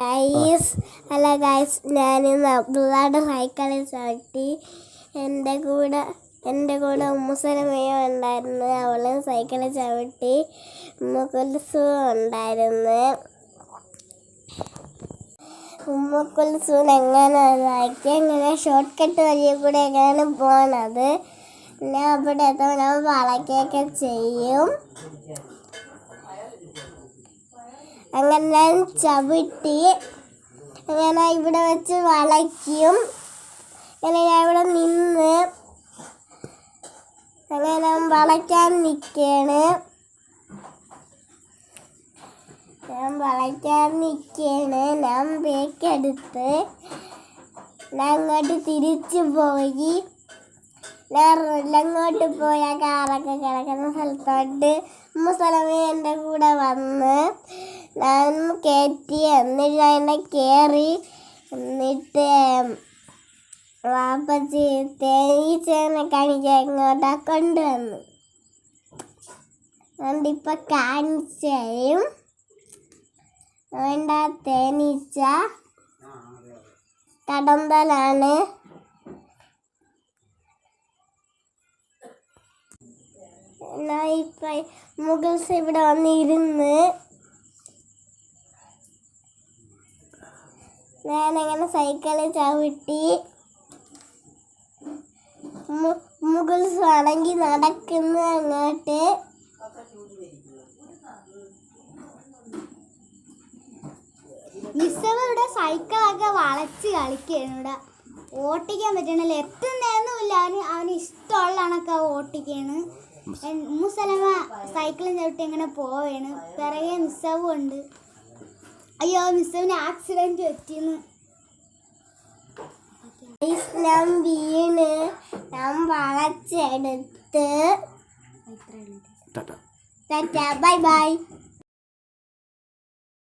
Guys അല്ല guys ഞാനിന്ന് അബ്ദുള്ളയുടെ സൈക്കിളിൽ ചവിട്ടി. എന്റെ കൂടെ എന്റെ കൂടെ ഉമ്മുസലമയോ ഉണ്ടായിരുന്നു. അവൾ സൈക്കിളിൽ ചവിട്ടി. ഉമ്മക്കുൽസു ഉണ്ടായിരുന്നു. ഉമ്മക്കുൽസൂൻ എങ്ങനെ ഇതാക്കി എങ്ങനെ? ഷോർട്ട് കട്ട് വഴി കൂടെ എങ്ങനെയാണ് പോണത്? പിന്നെ അവിടെ വളയ്ക്കൊക്കെ ചെയ്യും. അങ്ങനെ ചവിട്ടി അങ്ങനെ ഇവിടെ വെച്ച് വളയ്ക്കും. അങ്ങനെ ഞാൻ ഇവിടെ നിന്ന് അങ്ങനെ വളയ്ക്കാൻ നിൽക്കുകയാണ് ഞാൻ വളയ്ക്കാൻ നിൽക്കുകയാണ് ഞാൻ ബേക്കെടുത്ത് ഞാൻ അങ്ങോട്ട് തിരിച്ചു പോയി. ഞാൻ പോയ കാറൊക്കെ കിടക്കുന്ന സ്ഥലത്തോട്ട് മുസലമി എന്റെ കൂടെ വന്ന് ഞാൻ കയറ്റി എന്നിട്ട് അതിനെ കയറി എന്നിട്ട് വാപ്പച്ചി തേനീച്ചേനെ കാണിക്കാൻ ഇങ്ങോട്ടാ കൊണ്ടുവന്നു. അതുകൊണ്ട് ഇപ്പൊ കാണിച്ചു വേണ്ട തേനീച്ച. കടന്തലാണ്. ഇപ്പൊ മുഗൾസ് ഇവിടെ വന്നിരുന്ന് ഞാനങ്ങനെ സൈക്കിളിൽ ചവിട്ടി. മുഗൾസ് ആണെങ്കിൽ നടക്കുന്നു അങ്ങോട്ട്. മിസ്സവ് ഇവിടെ സൈക്കിളൊക്കെ വളച്ച് കളിക്കുകയാണ് ഇവിടെ. ഓട്ടിക്കാൻ പറ്റണില്ല. എത്തുന്നേന്നുമില്ല അവന് അവന് ഇഷ്ടമുള്ള കണക്കാണ് ഓട്ടിക്കാണ് മുസലമ സൈക്കിളിൽ ചവിട്ടി ഇങ്ങനെ പോവേണ്. പിറകെ മിസ്സവും ഉണ്ട്. അയ്യോ മിസ്സവിന് ആക്സിഡന്റ് പറ്റിയെന്ന്. ഇസ്ലാം വീണ് ഞാൻ വളച്ചെടുത്ത്. ടാറ്റ. Tata bye bye.